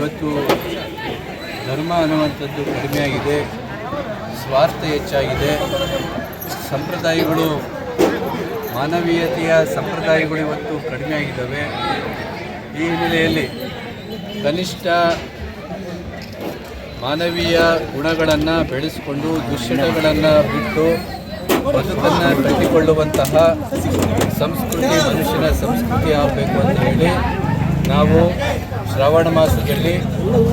ಇವತ್ತು ಧರ್ಮ ಅನ್ನುವಂಥದ್ದು ಕಡಿಮೆಯಾಗಿದೆ, ಸ್ವಾರ್ಥ ಹೆಚ್ಚಾಗಿದೆ. ಸಂಪ್ರದಾಯಗಳು, ಮಾನವೀಯತೆಯ ಸಂಪ್ರದಾಯಗಳು ಇವತ್ತು ಕಡಿಮೆಯಾಗಿದ್ದಾವೆ. ಈ ಹಿನ್ನೆಲೆಯಲ್ಲಿ ಕನಿಷ್ಠ ಮಾನವೀಯ ಗುಣಗಳನ್ನು ಬೆಳೆಸಿಕೊಂಡು ದುಶ್ಚಟಗಳನ್ನು ಬಿಟ್ಟು ಬದುಕನ್ನು ಕಟ್ಟಿಕೊಳ್ಳುವಂತಹ ಸಂಸ್ಕೃತಿ, ಮನುಷ್ಯನ ಸಂಸ್ಕೃತಿ ಆಗಬೇಕು ಅಂತ ಹೇಳಿ ನಾವು ಶ್ರಾವಣ ಮಾಸದಲ್ಲಿ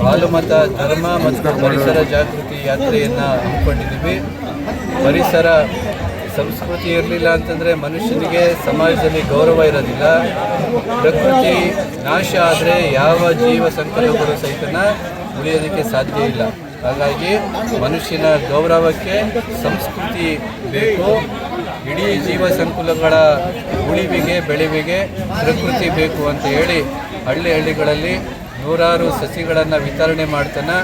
ಹಾಲುಮತ ಧರ್ಮ ಮತ್ತು ಪರಿಸರ ಜಾಗೃತಿ ಯಾತ್ರೆಯನ್ನು ಹಮ್ಮಿಕೊಂಡಿದ್ದೀವಿ. ಪರಿಸರ ಸಂಸ್ಕೃತಿ ಇರಲಿಲ್ಲ ಅಂತಂದರೆ ಮನುಷ್ಯನಿಗೆ ಸಮಾಜದಲ್ಲಿ ಗೌರವ ಇರೋದಿಲ್ಲ. ಪ್ರಕೃತಿ ನಾಶ ಆದರೆ ಯಾವ ಜೀವ ಸಂಕಲಗಳು ಸಹಿತನ ಉಳಿಯೋದಕ್ಕೆ ಸಾಧ್ಯ ಇಲ್ಲ. ಹಾಗಾಗಿ ಮನುಷ್ಯನ ಗೌರವಕ್ಕೆ ಸಂಸ್ಕೃತಿ ಬೇಕು. ಇಡೀ ಜೀವ ಸಂಕುಲಗಳ ಉಳಿವಿಗೆ, ಬೆಳೆವಿಗೆ ಪ್ರಕೃತಿ ಬೇಕು ಅಂತ ಹೇಳಿ ಹಳ್ಳಿ ಹಳ್ಳಿಗಳಲ್ಲಿ ನೂರಾರು ಸಸಿಗಳನ್ನು ವಿತರಣೆ ಮಾಡ್ತಾನೆ.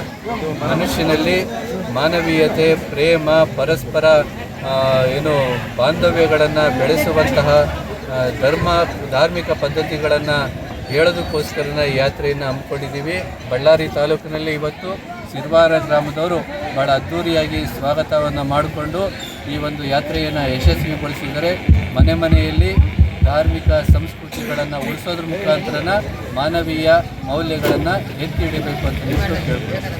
ಮನುಷ್ಯನಲ್ಲಿ ಮಾನವೀಯತೆ, ಪ್ರೇಮ, ಪರಸ್ಪರ ಏನು ಬಾಂಧವ್ಯಗಳನ್ನು ಬೆಳೆಸುವಂತಹ ಧರ್ಮ, ಧಾರ್ಮಿಕ ಪದ್ಧತಿಗಳನ್ನು ಹೇಳೋದಕ್ಕೋಸ್ಕರ ಯಾತ್ರೆಯನ್ನು ಹಮ್ಮಿಕೊಂಡಿದ್ದೀವಿ. ಬಳ್ಳಾರಿ ತಾಲೂಕಿನಲ್ಲಿ ಇವತ್ತು ಸಿರ್ವಾರ ಗ್ರಾಮದವರು ಭಾಳ ಅದ್ಧೂರಿಯಾಗಿ ಸ್ವಾಗತವನ್ನು ಮಾಡಿಕೊಂಡು ಈ ಒಂದು ಯಾತ್ರೆಯನ್ನು ಯಶಸ್ವಿಗೊಳಿಸಿದರೆ ಮನೆ ಮನೆಯಲ್ಲಿ ಧಾರ್ಮಿಕ ಸಂಸ್ಕೃತಿಗಳನ್ನು ಉಳಿಸೋದ್ರ ಮುಖಾಂತರನ ಮಾನವೀಯ ಮೌಲ್ಯಗಳನ್ನು ಎತ್ತಿ ಹಿಡಿಬೇಕು ಅಂತ ಹೇಳ್ಬೋದು